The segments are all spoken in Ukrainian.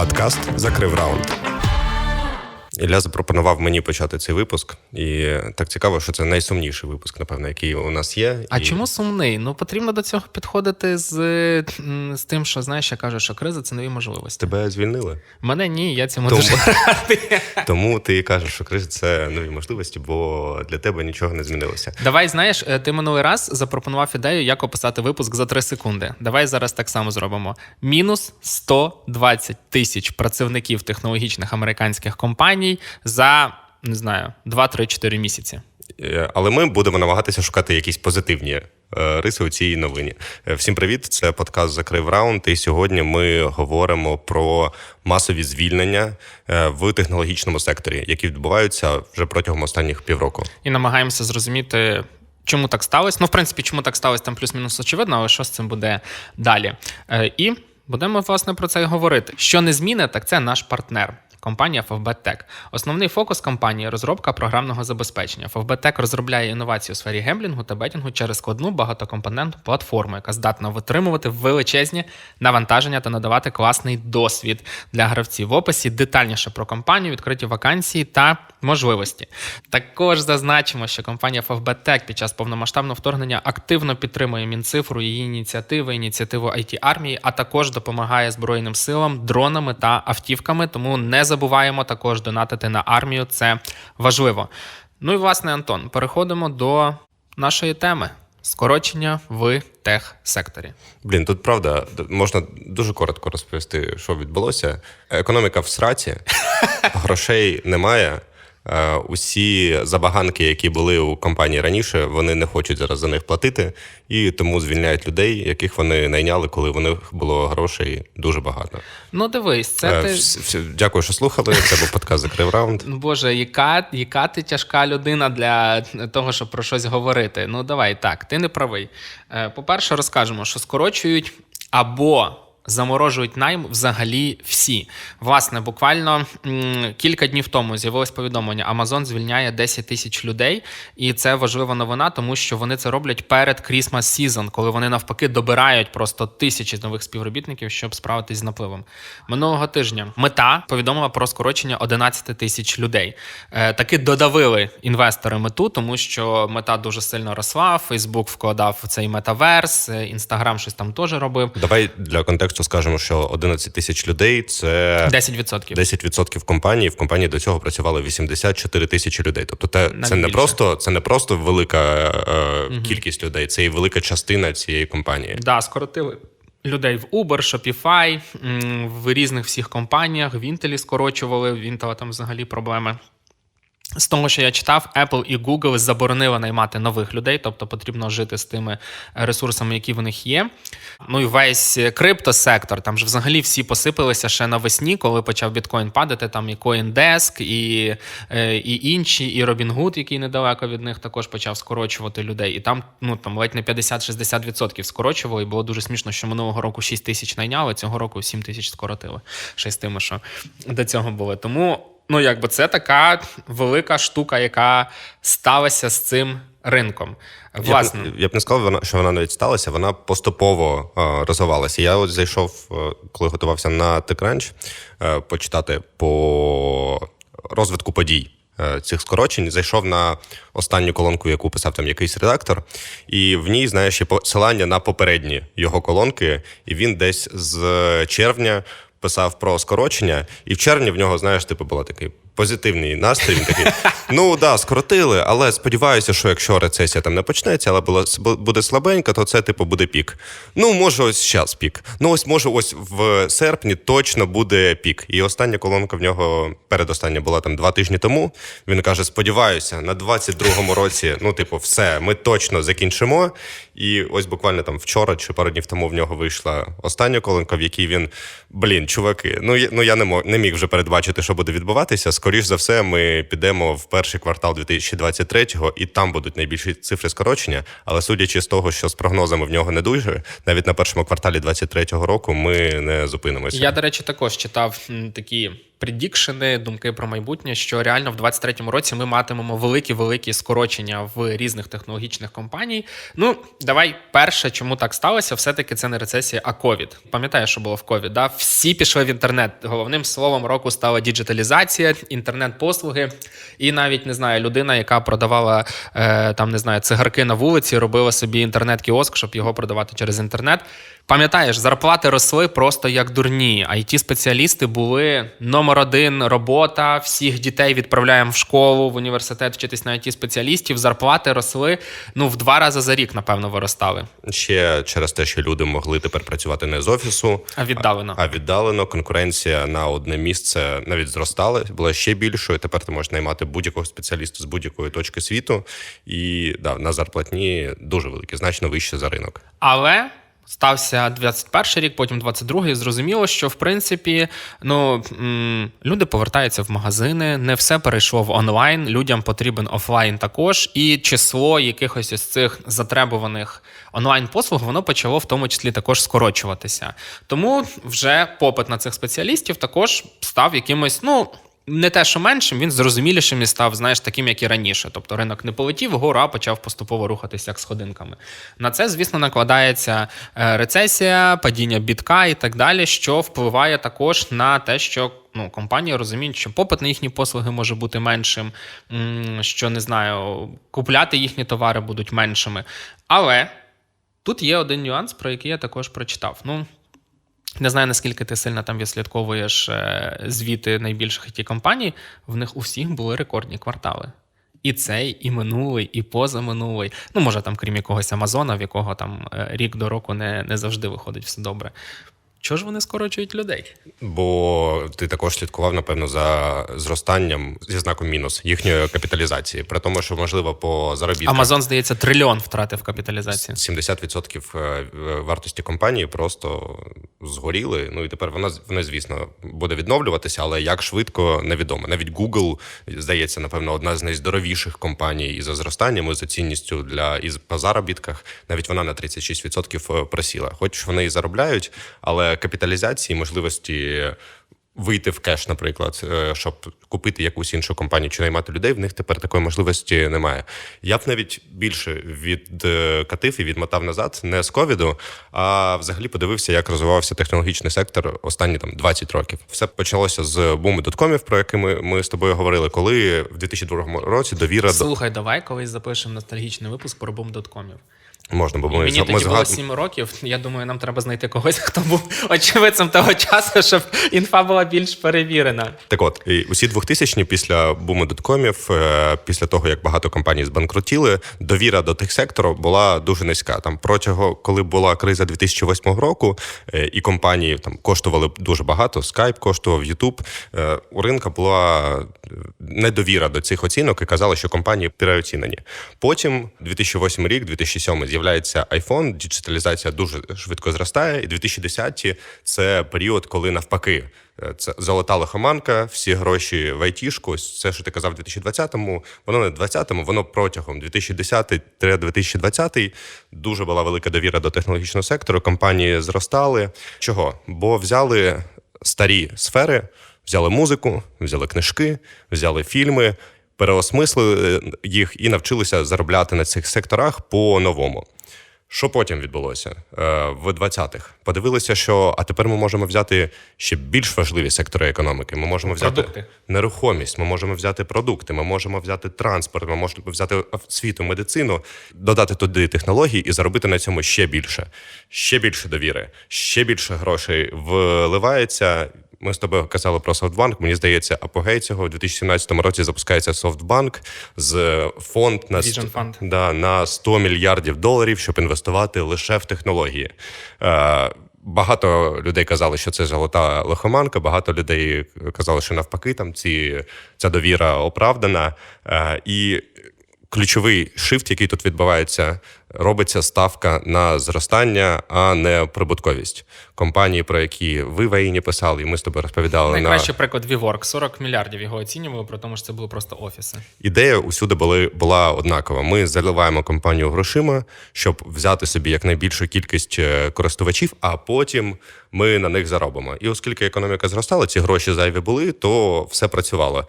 Подкаст закрив раунд. Ілля запропонував мені почати цей випуск, і так цікаво, що це найсумніший випуск, напевно, який у нас є. А і... чому сумний? Ну потрібно до цього підходити з з тим, що знаєш, я кажу, що криза це нові можливості. Тебе звільнили? Мене ні, я цьому Тому... дуже радий. Тому ти кажеш, що криза це нові можливості, бо для тебе нічого не змінилося. Давай знаєш, е, ти минулий раз запропонував ідею, як описати випуск за 3 секунди. Давай зараз так само зробимо: мінус 120 тисяч працівників технологічних американських компаній за не знаю 2-3-4 місяці. Е, але ми будемо намагатися шукати якісь позитивні е, риси у цій новині. Е, всім привіт! Це подкаст Закрив раунд. І сьогодні ми говоримо про масові звільнення в технологічному секторі, які відбуваються вже протягом останніх півроку. І намагаємося зрозуміти. Чому так сталося? Ну, в принципі, чому так сталося, там плюс-мінус очевидно, але що з цим буде далі? І будемо власне про це і говорити. Що не зміни, так це наш партнер. Компанія FFBTech. Основний фокус компанії розробка програмного забезпечення. FFBTech розробляє інновації у сфері гемблінгу та бетінгу через складну багатокомпонентну платформу, яка здатна витримувати величезні навантаження та надавати класний досвід для гравців. В описі детальніше про компанію, відкриті вакансії та можливості. Також зазначимо, що компанія FFBTech під час повномасштабного вторгнення активно підтримує Мінцифру, її ініціативи, ініціативу it армії, а також допомагає Збройним силам дронами та автівками. Тому не забуваємо також донатити на армію. Це важливо. Ну і власне, Антон, переходимо до нашої теми. Скорочення в тех-секторі. Блін, тут правда можна дуже коротко розповісти, що відбулося. Економіка в сраці, грошей немає. Е, усі забаганки, які були у компанії раніше, вони не хочуть зараз за них платити, і тому звільняють людей, яких вони найняли, коли у них було грошей дуже багато. Ну дивись, це е, ти дякую, що слухали. Це був подкаст закрив раунд. Ну Боже, яка яка ти тяжка людина для того, щоб про щось говорити? Ну давай так, ти не правий. Е, по-перше, розкажемо, що скорочують або заморожують найм взагалі всі. Власне, буквально кілька днів тому з'явилось повідомлення: Amazon звільняє 10 тисяч людей, і це важлива новина, тому що вони це роблять перед Christmas Season, коли вони навпаки добирають просто тисячі нових співробітників, щоб справитись з напливом. Минулого тижня мета повідомила про скорочення 11 тисяч людей. Е, таки додавили інвестори мету, тому що мета дуже сильно росла. Facebook вкладав в цей метаверс, інстаграм щось там теж робив. Давай для контексту скажемо, що 11 тисяч людей це 10%. 10% компанії. В компанії до цього працювали 84 тисячі людей. Тобто, те це не просто це не просто велика е, угу. кількість людей, це і велика частина цієї компанії. Да, скоротили. Людей в Uber, Shopify, в різних всіх компаніях, в Intel скорочували, в Intel там взагалі проблеми. З того, що я читав, Apple і Google заборонили наймати нових людей, тобто потрібно жити з тими ресурсами, які в них є. Ну і весь криптосектор, там ж взагалі всі посипалися ще навесні, коли почав біткоін падати. Там і CoinDesk, і е, і інші, і Robinhood, який недалеко від них також почав скорочувати людей. І там ну там ледь не 50-60% скорочували. І було дуже смішно, що минулого року 6 тисяч найняли, цього року 7 тисяч скоротили. Ще з тими, що до цього були. Тому. Ну, якби це така велика штука, яка сталася з цим ринком. Власне, я б, я б не сказав, що вона навіть сталася, вона поступово е, розвивалася. Я от зайшов, е, коли готувався на TechCrunch, е, почитати по розвитку подій. Цих скорочень зайшов на останню колонку, яку писав там якийсь редактор, і в ній, знаєш, є посилання на попередні його колонки, і він десь з червня писав про скорочення, і в червні в нього, знаєш, типу, було такий позитивний настрій. Він такий: ну да, скоротили, але сподіваюся, що якщо рецесія там не почнеться, але було буде слабенька, то це типу буде пік. Ну, може, ось зараз пік. Ну, ось може, ось в серпні точно буде пік. І остання колонка в нього передостання була там два тижні тому. Він каже: сподіваюся, на 22-му році, ну, типу, все, ми точно закінчимо. І ось буквально там вчора чи пару днів тому в нього вийшла остання колонка, в якій він блін, чуваки, ну я ну я не мог не міг вже передбачити, що буде відбуватися. Скоріш за все, ми підемо в перший квартал 2023-го, і там будуть найбільші цифри скорочення. Але судячи з того, що з прогнозами в нього не дуже, навіть на першому кварталі 2023 року ми не зупинимося. Я, до речі, також читав такі предікшени, думки про майбутнє, що реально в 23-му році ми матимемо великі-великі скорочення в різних технологічних компаній. Ну, давай перше, чому так сталося, все-таки це не рецесія, а ковід. Пам'ятаєш, що було в ковід? Да? Всі пішли в інтернет. Головним словом року стала діджиталізація, інтернет-послуги. І навіть не знаю, людина, яка продавала е, там, не знаю, цигарки на вулиці, робила собі інтернет-кіоск, щоб його продавати через інтернет. Пам'ятаєш, зарплати росли просто як дурні. it спеціалісти були номер один робота. Всіх дітей відправляємо в школу, в університет вчитись на it спеціалістів. Зарплати росли ну в два рази за рік, напевно, виростали. Ще через те, що люди могли тепер працювати не з офісу, А віддалено. а віддалено. Конкуренція на одне місце навіть зростала, була ще більшою. Тепер ти можеш наймати будь-якого спеціаліста з будь-якої точки світу, і да, на зарплатні дуже великі, значно вище за ринок. Але стався 21 рік, потім 22-й. Зрозуміло, що в принципі ну люди повертаються в магазини, не все перейшло в онлайн. Людям потрібен офлайн також, і число якихось із цих затребуваних онлайн послуг воно почало в тому числі також скорочуватися. Тому вже попит на цих спеціалістів також став якимось, ну. Не те, що меншим, він зрозумілішим і став, знаєш, таким, як і раніше. Тобто ринок не полетів вгору, а почав поступово рухатися як сходинками. На це, звісно, накладається е, рецесія, падіння бітка і так далі, що впливає також на те, що ну, компанії розуміють, що попит на їхні послуги може бути меншим, що не знаю, купляти їхні товари будуть меншими. Але тут є один нюанс, про який я також прочитав. Ну, не знаю, наскільки ти сильно там відслідковуєш е, звіти найбільших it компаній. В них у всіх були рекордні квартали. І цей, і минулий, і позаминулий. Ну, може, там, крім якогось Амазона, в якого там е, рік до року не, не завжди виходить все добре. Чого ж вони скорочують людей? Бо ти також слідкував, напевно, за зростанням зі знаком мінус їхньої капіталізації, при тому, що можливо по заробіткам Амазон, здається, трильйон втратив капіталізації. 70% е, вартості компанії просто згоріли. Ну і тепер вона вона, звісно, буде відновлюватися, але як швидко невідомо. Навіть Google, здається, напевно, одна з найздоровіших компаній і за зростанням, і за цінністю для і по заробітках. Навіть вона на 36% просіла. Хоч вони і заробляють, але капіталізації, можливості. Вийти в кеш, наприклад, е, щоб купити якусь іншу компанію чи наймати людей, в них тепер такої можливості немає. Я б навіть більше відкатив і відмотав назад не з ковіду, а взагалі подивився, як розвивався технологічний сектор останні там 20 років. Все почалося з буму доткомів, про який ми, ми з тобою говорили, коли в 2002 році довіра до Слухай, давай колись запишемо ностальгічний випуск про бум-доткомів. Можна, бо ми Мені ми тоді було згад... 7 років. Я думаю, нам треба знайти когось, хто був очевидцем того часу, щоб інфа була більш перевірена. Так от, і усі 2000-ні після буму доткомів, е, після того, як багато компаній збанкрутіли, довіра до тих сектору була дуже низька. Там протягом, коли була криза 2008 року, е, і компанії там коштували дуже багато, Skype коштував, YouTube, е, у ринка була недовіра до цих оцінок і казали, що компанії переоцінені. Потім 2008 рік, 2007 з'являється iPhone, діджиталізація дуже швидко зростає, і 2010 – це період, коли навпаки. Е, Це золота лихоманка, всі гроші в айтішку. Ось Це, що ти казав, в 2020-му, воно не 20-му, воно протягом 2010-2020 дуже була велика довіра до технологічного сектору. Компанії зростали. Чого? Бо взяли старі сфери, взяли музику, взяли книжки, взяли фільми, переосмислили е, їх і навчилися заробляти на цих секторах по-новому. Що потім відбулося Е, в 20-х? Подивилися, що а тепер ми можемо взяти ще більш важливі сектори економіки. Ми можемо взяти Продукти. нерухомість, ми можемо взяти продукти, ми можемо взяти транспорт, ми можемо взяти освіту, медицину, додати туди технології і заробити на цьому ще більше, ще більше довіри, ще більше грошей вливається. Ми з тобою казали про Софтбанк. Мені здається, апогей цього в 2017 році запускається Софтбанк з фонд на Fund. да, на 100 мільярдів доларів, щоб інвестувати лише в технології. Е, Багато людей казали, що це золота лихоманка. Багато людей казали, що навпаки, там ці ця довіра оправдана. Е, І ключовий шифт, який тут відбувається, робиться ставка на зростання, а не прибутковість. Компанії, про які ви в Аїні писали, і ми з тобою розповідали Найкращий на приклад WeWork. 40 мільярдів його оцінювали, при тому що це були просто офіси. ідея усюди були, була однакова. Ми заливаємо компанію грошима, щоб взяти собі якнайбільшу кількість е, користувачів, а потім ми на них заробимо. І оскільки економіка зростала, ці гроші зайві були, то все працювало.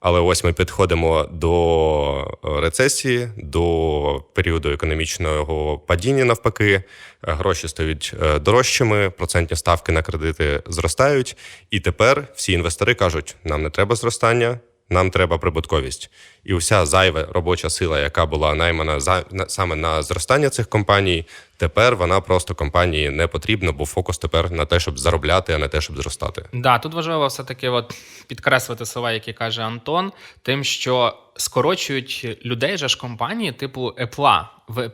Але ось ми підходимо до е, рецесії, до періоду економічного падіння, навпаки, Е, гроші стають е, дорожчими, процентні ставки на кредити зростають. І тепер всі інвестори кажуть: нам не треба зростання, нам треба прибутковість. І вся зайва робоча сила, яка була наймана за саме на зростання цих компаній, тепер вона просто компанії не потрібна, бо фокус тепер на те, щоб заробляти, а не те, щоб зростати. Да, тут важливо все-таки от підкреслити слова, які каже Антон, тим, що скорочують людей же ж компанії, типу Apple.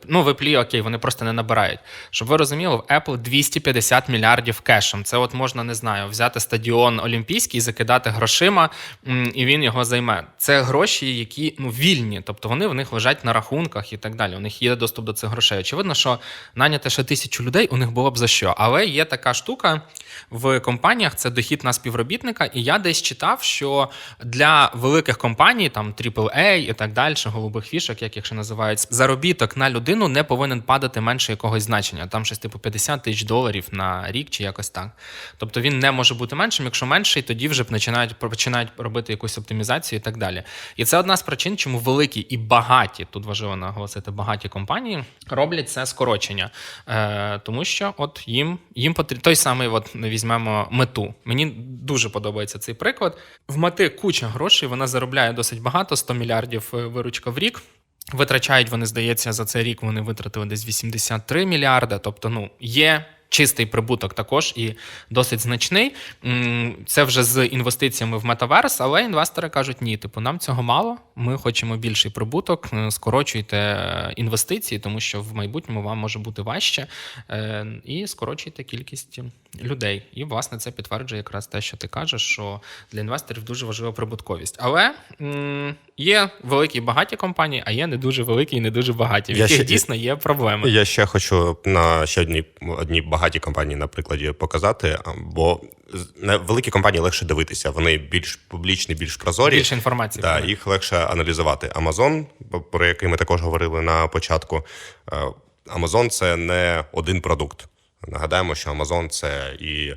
Ну, в Apple, окей, вони просто не набирають. Щоб ви розуміли, в Apple 250 мільярдів кешем. Це от можна, не знаю, взяти стадіон Олімпійський, закидати грошима, і він його займе. Це гроші, які ну, вільні, тобто вони в них лежать на рахунках і так далі. У них є доступ до цих грошей. Очевидно, що наняти ще тисячу людей у них було б за що. Але є така штука в компаніях, це дохід на співробітника. І я десь читав, що для великих компаній, там AAA і так далі, голубих фішок, як їх ще називають, заробіток на людину не повинен падати менше якогось значення. Там щось типу 50 тисяч доларів на рік чи якось так. Тобто він не може бути меншим. Якщо менший, тоді вже починають починають робити якусь оптимізацію і так далі. І це одна з причин, чому великі і багаті, тут важливо наголосити, багаті компанії роблять це скорочення. Е, тому що от їм їм потрібно той самий, от візьмемо мету. Мені дуже подобається цей приклад. В мети куча грошей, вона заробляє досить багато, 100 мільярдів е, виручка в рік. Витрачають вони, здається, за цей рік вони витратили десь 83 мільярда. Тобто, ну є. Чистий прибуток також і досить значний. Це вже з інвестиціями в метаверс, але інвестори кажуть: ні, типу, нам цього мало. Ми хочемо більший прибуток. е, Скорочуйте е, інвестиції, тому що в майбутньому вам може бути важче. е, І скорочуйте кількість людей. І, власне, це підтверджує якраз те, що ти кажеш, що для інвесторів дуже важлива прибутковість. Але є великі і багаті компанії, а є не дуже великі і не дуже багаті, в яких ще- дійсно є проблеми. Я ще хочу на ще одній одній багатій компанії на прикладі показати, бо на великі компанії легше дивитися. Вони більш публічні, більш прозорі. Більше інформації. Да, їх легше аналізувати. Amazon, про який ми також говорили на початку. Амазон Amazon це не один продукт. Нагадаємо, що Amazon це і е,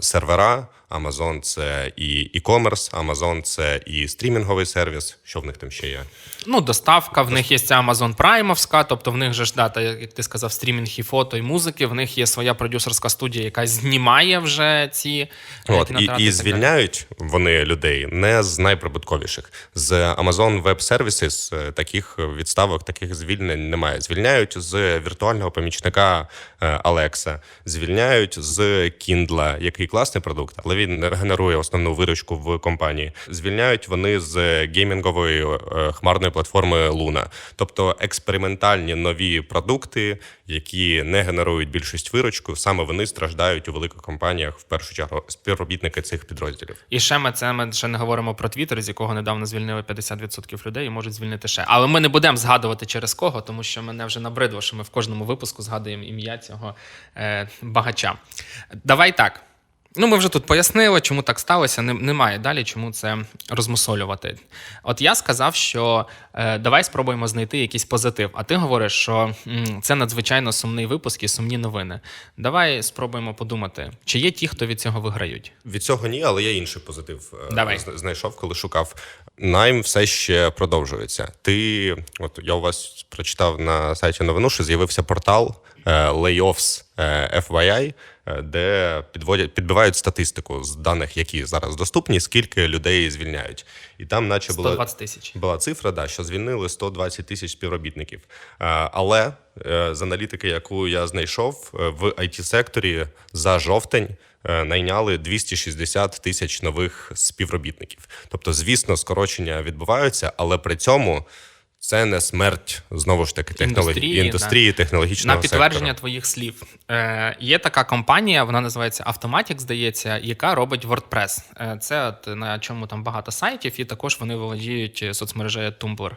сервера, Amazon це і e-commerce, Amazon це і стрімінговий сервіс. Що в них там ще є? Ну, доставка, в них є ця Amazon Prime, тобто в них же ж дата, як ти сказав, стрімінг і фото, і музики. В них є своя продюсерська студія, яка знімає вже ці е, От, і, і звільняють вони людей не з найприбутковіших. З Amazon Web Services е, таких відставок, таких звільнень немає. Звільняють з віртуального помічника е, Alexa, звільняють з Kindle, який класний продукт, але він не генерує основну виручку в компанії. Звільняють вони з геймінгової е, хмарної платформи Luna. Тобто експериментальні нові продукти, які не генерують більшість виручку, саме вони страждають у великих компаніях в першу чергу співробітники цих підрозділів. І ще ми це ми ще не говоримо про Твіттер, з якого недавно звільнили 50% людей і можуть звільнити ще. Але ми не будемо згадувати через кого, тому що мене вже набридло, що ми в кожному випуску згадуємо ім'я цього е, багача. Давай так. Ну, ми вже тут пояснили, чому так сталося. Немає далі, чому це розмусолювати. От я сказав, що е, давай спробуємо знайти якийсь позитив. А ти говориш, що це надзвичайно сумний випуск і сумні новини. Давай спробуємо подумати, чи є ті, хто від цього виграють. Від цього ні, але я інший позитив. е, Давай. Знайшов, коли шукав. Найм все ще продовжується. Ти, от я у вас прочитав на сайті новину, що з'явився портал е, Layoffs е, FYI, е, де підводять, підбивають статистику з даних, які зараз доступні, скільки людей звільняють. І там, наче було 120 тисяч. була цифра, да, що звільнили 120 тисяч співробітників. Але з аналітики, яку я знайшов, в it секторі за жовтень найняли 260 тисяч нових співробітників. Тобто, звісно, скорочення відбуваються, але при цьому. Це не смерть знову ж таки технології Індустрії, індустрії, технологічного На підтвердження сектора. твоїх слів. Е, є така компанія, вона називається Automatic, здається, яка робить WordPress. Е, це от на чому там багато сайтів, і також вони володіють соцмережею Tumblr.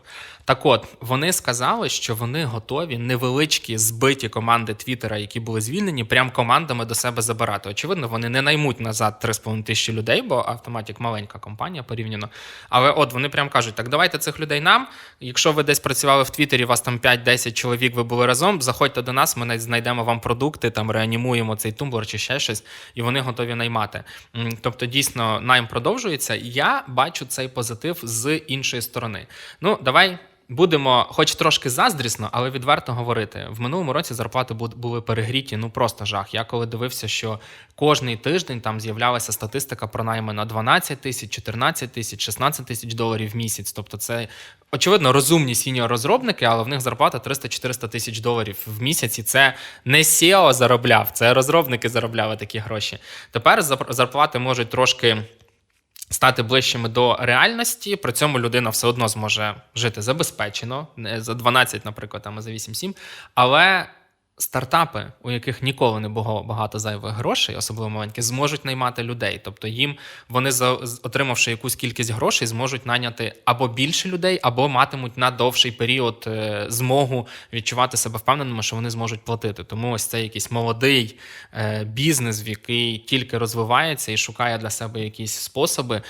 Так от, вони сказали, що вони готові невеличкі збиті команди Твіттера, які були звільнені, прям командами до себе забирати. Очевидно, вони не наймуть назад 3,5 тисячі людей, бо Automatic маленька компанія порівняно. Але от вони прям кажуть: так, давайте цих людей нам. Якщо ви десь працювали в Твіттері, у вас там 5-10 чоловік, ви були разом, заходьте до нас, ми знайдемо вам продукти, там реанімуємо цей тумблер чи ще щось, і вони готові наймати. Тобто, дійсно, найм продовжується. Я бачу цей позитив з іншої сторони. Ну, давай. Будемо, хоч трошки заздрісно, але відверто говорити. В минулому році зарплати були перегріті, ну просто жах. Я коли дивився, що кожний тиждень там з'являлася статистика про найми на 12 тисяч, 14 тисяч, 16 тисяч доларів в місяць. Тобто, це очевидно розумні сіньор розробники, але в них зарплата 300-400 тисяч доларів в місяць. І це не SEO заробляв, це розробники заробляли такі гроші. Тепер зарплати можуть трошки стати ближчими до реальності. При цьому людина все одно зможе жити забезпечено, не за 12, наприклад, а за 8-7. Але стартапи, у яких ніколи не було багато зайвих грошей, особливо маленькі, зможуть наймати людей. Тобто їм вони, за- отримавши якусь кількість грошей, зможуть наняти або більше людей, або матимуть на довший період е, змогу відчувати себе впевненими, що вони зможуть платити. Тому ось це якийсь молодий е, бізнес, в який тільки розвивається і шукає для себе якісь способи.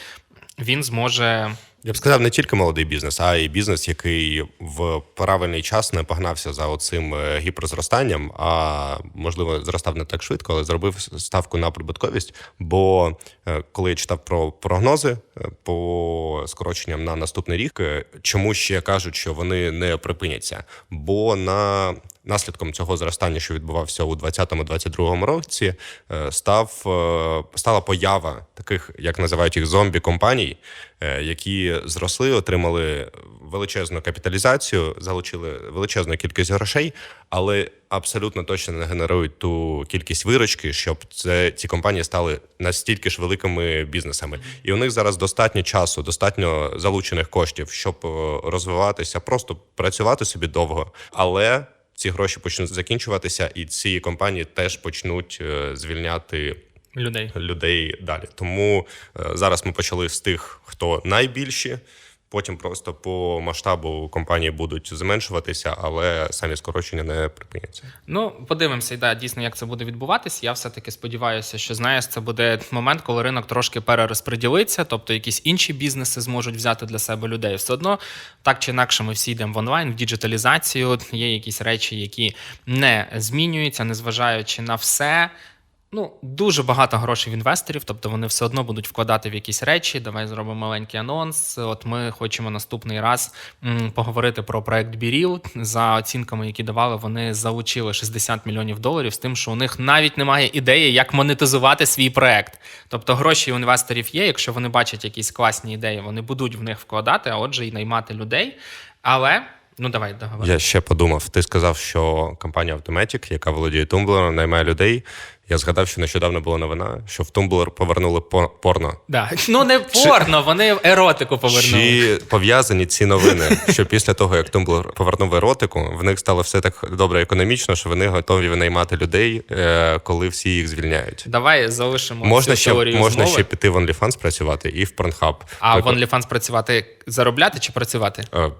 Він зможе Я б сказав, не тільки молодий бізнес, а й бізнес, який в правильний час не погнався за оцим е, гіперзростанням, а можливо зростав не так швидко, але зробив ставку на прибутковість. Бо е, коли я читав про прогнози е, по скороченням на наступний рік, чому ще кажуть, що вони не припиняться? Бо на наслідком цього зростання, що відбувався у 2020-2022 році, е, став е, стала поява таких, як називають їх зомбі компаній, е, які зросли, отримали величезну капіталізацію, залучили величезну кількість грошей, але абсолютно точно не генерують ту кількість виручки, щоб це ці компанії стали настільки ж великими бізнесами. І у них зараз достатньо часу, достатньо залучених коштів, щоб розвиватися, просто працювати собі довго, але ці гроші почнуть закінчуватися, і ці компанії теж почнуть е, звільняти людей. людей далі. Тому е, зараз ми почали з тих, хто найбільші. Потім просто по масштабу компанії будуть зменшуватися, але самі скорочення не припиняться. Ну, подивимося, да, дійсно, як це буде відбуватись. Я все-таки сподіваюся, що знаєш, це буде момент, коли ринок трошки перерозподілиться, тобто якісь інші бізнеси зможуть взяти для себе людей. Все одно так чи інакше, ми всі йдемо в онлайн, в діджиталізацію. Є якісь речі, які не змінюються, незважаючи на все. Ну, дуже багато грошей в інвесторів, тобто вони все одно будуть вкладати в якісь речі. Давай зробимо маленький анонс. От ми хочемо наступний раз поговорити про проект Біріл. За оцінками, які давали, вони залучили 60 мільйонів доларів з тим, що у них навіть немає ідеї, як монетизувати свій проект. Тобто гроші у інвесторів є. Якщо вони бачать якісь класні ідеї, вони будуть в них вкладати, а отже, і наймати людей. Але ну давай договори. Я ще подумав: ти сказав, що компанія Automatic, яка володіє Tumblr, наймає людей. Я згадав, що нещодавно була новина, що в Tumblr повернули по- порно. Да. Ну не порно, вони еротику повернули. Чи пов'язані ці новини, що після того, як Tumblr повернув еротику, в них стало все так добре економічно, що вони готові наймати людей, е, коли всі їх звільняють. Давай залишимо Можна цю ще теорію можна змови. ще піти в OnlyFans працювати і в Pornhub. А в Так, OnlyFans працювати заробляти чи працювати? е,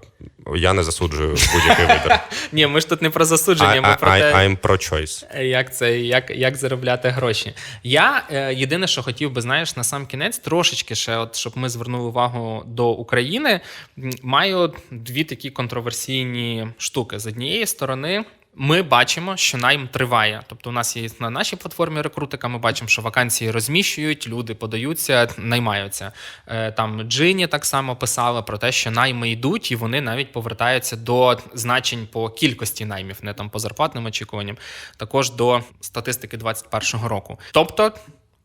Я не засуджую будь-який вибір. Ні, ми ж тут не про засудження, ми I, про I, те, I'm pro-choice. як це, як, як заробляти гроші. Я е, єдине, що хотів би, знаєш, на сам кінець трошечки ще, от щоб ми звернули увагу до України, маю дві такі контроверсійні штуки. З однієї сторони. Ми бачимо, що найм триває. Тобто, у нас є на нашій платформі рекрутика. Ми бачимо, що вакансії розміщують, люди подаються, наймаються. Е, Там Джині так само писала про те, що найми йдуть, і вони навіть повертаються до значень по кількості наймів, не там по зарплатним очікуванням, також до статистики 2021 року. Тобто.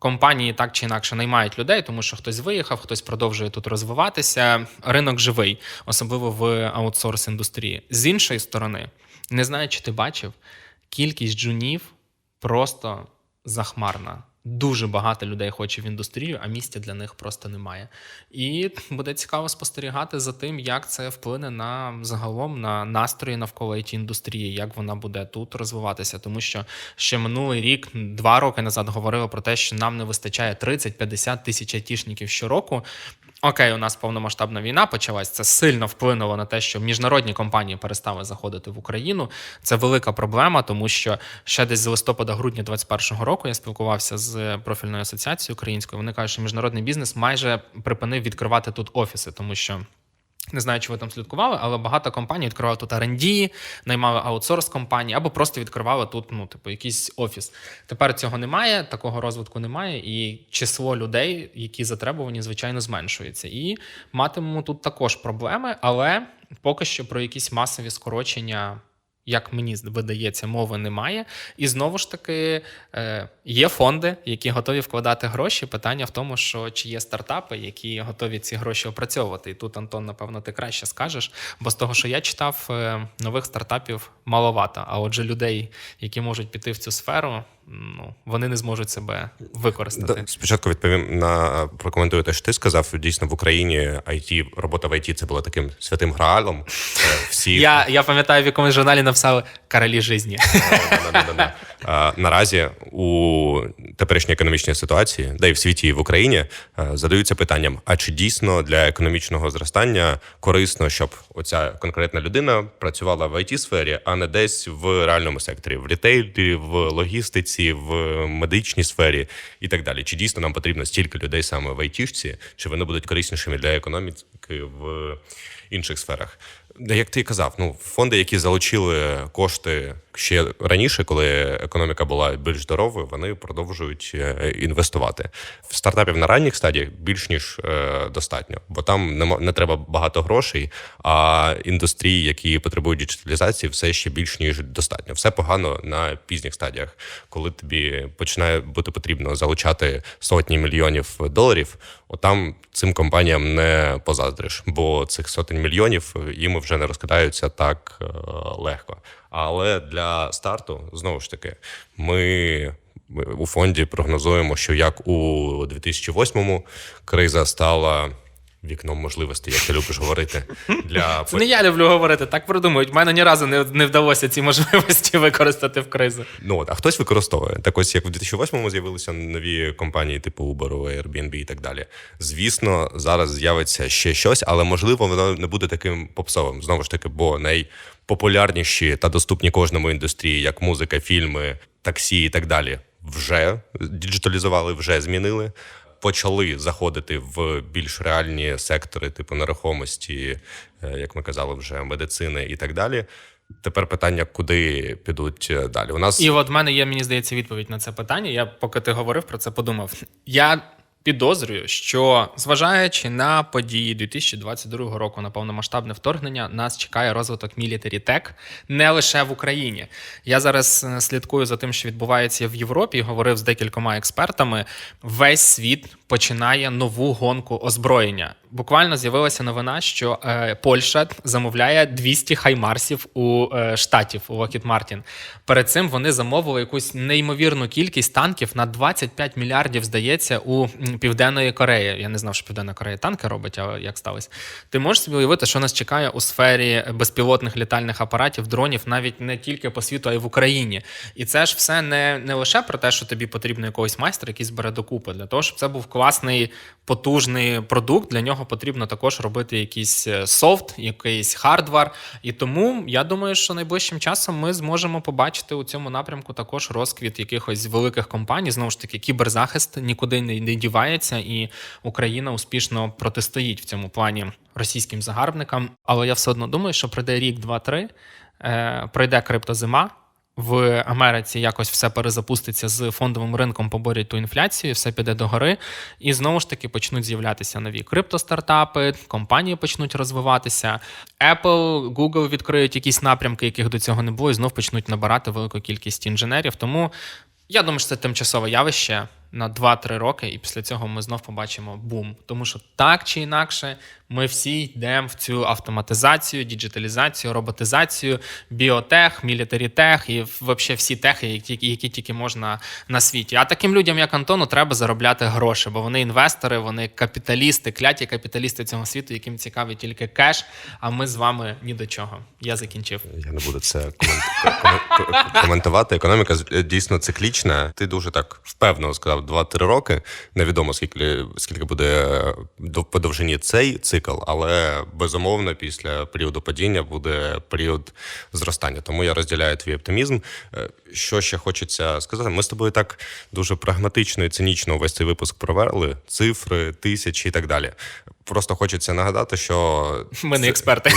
Компанії так чи інакше наймають людей, тому що хтось виїхав, хтось продовжує тут розвиватися. Ринок живий, особливо в аутсорс індустрії. З іншої сторони, не знаю, чи ти бачив, кількість джунів просто захмарна. Дуже багато людей хоче в індустрію, а місця для них просто немає. І буде цікаво спостерігати за тим, як це вплине на загалом на настрої навколо it індустрії, як вона буде тут розвиватися. Тому що ще минулий рік, два роки назад, говорили про те, що нам не вистачає 30-50 тисяч айтішників щороку. Окей, у нас повномасштабна війна почалась. Це сильно вплинуло на те, що міжнародні компанії перестали заходити в Україну. Це велика проблема, тому що ще десь з листопада-грудня 2021 року я спілкувався з профільною асоціацією українською. Вони кажуть, що міжнародний бізнес майже припинив відкривати тут офіси, тому що. Не знаю, чи ви там слідкували, але багато компаній відкривали тут R&D, наймали аутсорс компанії або просто відкривали тут, ну, типу, якийсь офіс. Тепер цього немає, такого розвитку немає, і число людей, які затребувані, звичайно, зменшується. І матимемо тут також проблеми, але поки що про якісь масові скорочення. Як мені видається, мови немає. І знову ж таки е, є фонди, які готові вкладати гроші. Питання в тому, що чи є стартапи, які готові ці гроші опрацьовувати. І тут, Антон, напевно, ти краще скажеш. Бо з того, що я читав, е, нових стартапів маловато. А отже, людей, які можуть піти в цю сферу, ну вони не зможуть себе використати. Да, Спочатку відповім на прокоментую те, що ти сказав. Дійсно, в Україні IT, робота в IT це було таким святим граалом. Е, Всі Я, я пам'ятаю, в якомусь журналі написали королі житті. Наразі у теперішній економічній ситуації, де і в світі, і в Україні, е, задаються питанням: а чи дійсно для економічного зростання корисно, щоб оця конкретна людина працювала в it сфері, а не десь в реальному секторі, в рітейлі, в логістиці, в медичній сфері і так далі? Чи дійсно нам потрібно стільки людей саме в айтішці, чи вони будуть кориснішими для економіки в інших сферах? Як ти казав, ну фонди, які залучили кошти ще раніше, коли економіка була більш здоровою, вони продовжують е, інвестувати в стартапів на ранніх стадіях більш ніж е, достатньо, бо там не, треба багато грошей. А індустрії, які потребують діджиталізації, все ще більш ніж достатньо. Все погано на пізніх стадіях, коли тобі починає бути потрібно залучати сотні мільйонів доларів. Отам цим компаніям не позаздриш, бо цих сотень мільйонів їм вже не розкидаються так е, легко. Але для старту знову ж таки, ми у фонді прогнозуємо, що як у 2008-му криза стала вікном можливостей, як ти любиш говорити, для Це не я люблю говорити, так придумують. В мене ні разу не, не вдалося ці можливості використати в кризу. Ну от, а хтось використовує. Так ось як в 2008-му з'явилися нові компанії, типу Uber, Airbnb і так далі. Звісно, зараз з'явиться ще щось, але можливо воно не буде таким попсовим. Знову ж таки, бо найпопулярніші та доступні кожному індустрії, як музика, фільми, таксі і так далі, вже діджиталізували, вже змінили. Почали заходити в більш реальні сектори, типу нерухомості, е, як ми казали, вже медицини і так далі. Тепер питання, куди підуть е, далі. У нас І от в мене є, мені здається, відповідь на це питання. Я поки ти говорив про це, подумав. Я підозрюю, що зважаючи на події 2022 року на повномасштабне вторгнення, нас чекає розвиток мілітарі тек не лише в Україні. Я зараз е, слідкую за тим, що відбувається в Європі. Говорив з декількома експертами. Весь світ починає нову гонку озброєння. Буквально з'явилася новина, що е, Польща замовляє 200 хаймарсів у е, штатів у Lockheed Martin. Перед цим вони замовили якусь неймовірну кількість танків на 25 мільярдів, здається, у Південної Кореї. Я не знав, що Південна Корея танки робить, а як сталося. Ти можеш собі уявити, що нас чекає у сфері безпілотних літальних апаратів, дронів, навіть не тільки по світу, а й в Україні. І це ж все не, не лише про те, що тобі потрібно якогось майстра, який збере докупи. Для того, щоб це був класний, потужний продукт, для нього потрібно також робити якийсь е, софт, якийсь хардвар. І тому я думаю, що найближчим часом ми зможемо побачити у цьому напрямку також розквіт якихось великих компаній. Знову ж таки, кіберзахист нікуди не, дівається, і Україна успішно протистоїть в цьому плані російським загарбникам. Але я все одно думаю, що пройде рік, два-три, е, пройде криптозима. В Америці якось все перезапуститься з фондовим ринком, поборять ту інфляцію, все піде догори, і знову ж таки почнуть з'являтися нові криптостартапи, компанії почнуть розвиватися. Apple, Google відкриють якісь напрямки, яких до цього не було, і знов почнуть набирати велику кількість інженерів. Тому я думаю, що це тимчасове явище. На 2-3 роки, і після цього ми знов побачимо бум. Тому що так чи інакше, ми всі йдемо в цю автоматизацію, діджиталізацію, роботизацію, біотех, мілітарітех і взагалі всі техи, які, які тільки можна на світі. А таким людям, як Антону, треба заробляти гроші, бо вони інвестори, вони капіталісти, кляті капіталісти цього світу, яким цікавий тільки кеш. А ми з вами ні до чого. Я закінчив. Я не буду це комент- коментувати. Економіка дійсно циклічна. Ти дуже так впевнено сказав 2-3 роки. Невідомо скільки скільки буде е, по довжині цей цикл, але безумовно після періоду падіння буде період зростання. Тому я розділяю твій оптимізм. Е, Що ще хочеться сказати? Ми з тобою так дуже прагматично і цинічно увесь цей випуск провели. Цифри, тисячі і так далі. Просто хочеться нагадати, що Ми не експерти.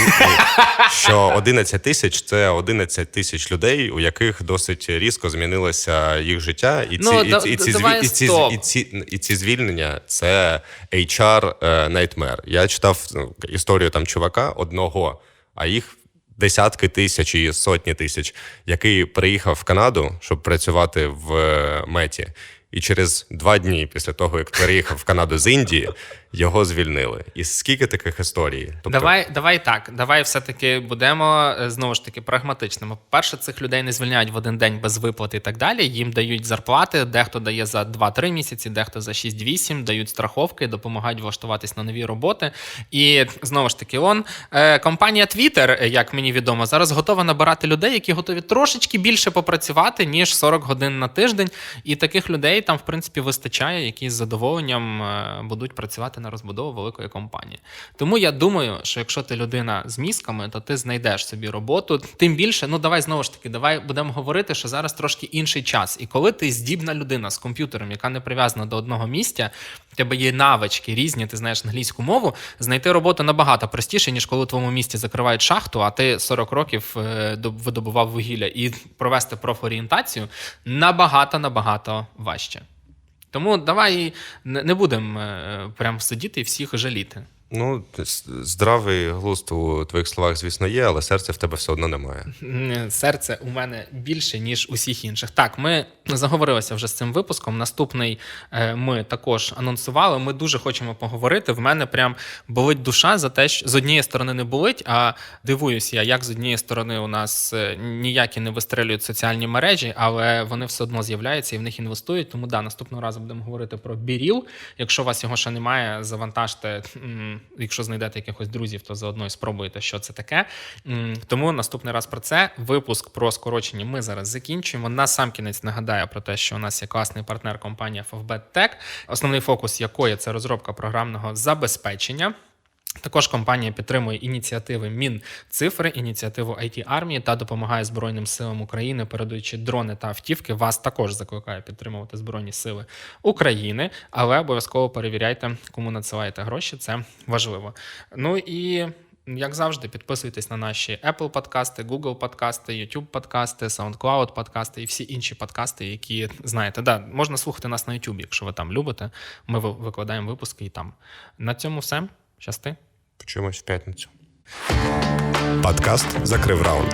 що 11 тисяч це 11 тисяч людей, у яких досить різко змінилося їх життя, і ці, Ну, і, і, ці, давай зві- і, ці, і, ці, і ці звільнення це HR е, nightmare. Я читав ну, історію там чувака одного, а їх. Десятки тисяч і сотні тисяч, який приїхав в Канаду, щоб працювати в е, меті, і через два дні після того, як переїхав в Канаду з Індії, його звільнили. І скільки таких історій? Тобто, Давай, давай так. Давай все-таки будемо е, знову ж таки прагматичними. Перше, цих людей не звільняють в один день без виплати і так далі. Їм дають зарплати, дехто дає за 2-3 місяці, дехто за 6-8, дають страховки, допомагають влаштуватись на нові роботи. І знову ж таки, он е, компанія Twitter, е, як мені відомо, зараз готова набирати людей, які готові трошечки більше попрацювати ніж 40 годин на тиждень. І таких людей там, в принципі, вистачає, які з задоволенням е, будуть працювати на розбудову великої компанії. Тому я думаю, що якщо ти людина з мізками, то ти знайдеш собі роботу. Тим більше, ну давай знову ж таки, давай будемо говорити, що зараз трошки інший час. І коли ти здібна людина з комп'ютером, яка не прив'язана до одного місця, в тебе є навички різні, ти знаєш англійську мову, знайти роботу набагато простіше, ніж коли у твоєму місті закривають шахту, а ти 40 років е, видобував вугілля і провести профорієнтацію набагато набагато важче. Тому давай не будемо е, прям сидіти і всіх жаліти. Ну, здравий глузд у твоїх словах, звісно, є, але серця в тебе все одно немає. Серце у мене більше, ніж усіх інших. Так, ми заговорилися вже з цим випуском. Наступний е, ми також анонсували. Ми дуже хочемо поговорити. В мене прям болить душа за те, що з однієї сторони не болить, а дивуюся я, як з однієї сторони у нас е, ніякі не вистрелюють соціальні мережі, але вони все одно з'являються і в них інвестують. Тому да, наступного разу будемо говорити про Біріл. Якщо у вас його ще немає, завантажте. Якщо знайдете якихось друзів, то заодно і спробуйте, що це таке. Тому наступний раз про це. Випуск про скорочення ми зараз закінчуємо. На сам кінець нагадаю про те, що у нас є класний партнер компанія FFBet Tech, основний фокус якої це розробка програмного забезпечення. Також компанія підтримує ініціативи Мінцифри, ініціативу it армії та допомагає Збройним силам України, передаючи дрони та автівки. Вас також закликає підтримувати Збройні Сили України, але обов'язково перевіряйте, кому надсилаєте гроші. Це важливо. Ну і. Як завжди, підписуйтесь на наші Apple подкасти, Google подкасти, YouTube подкасти, SoundCloud подкасти і всі інші подкасти, які знаєте. Да, можна слухати нас на YouTube, якщо ви там любите. Ми викладаємо випуски і там. На цьому все. Щасти. Почуємось в п'ятницю. Подкаст закрив раунд.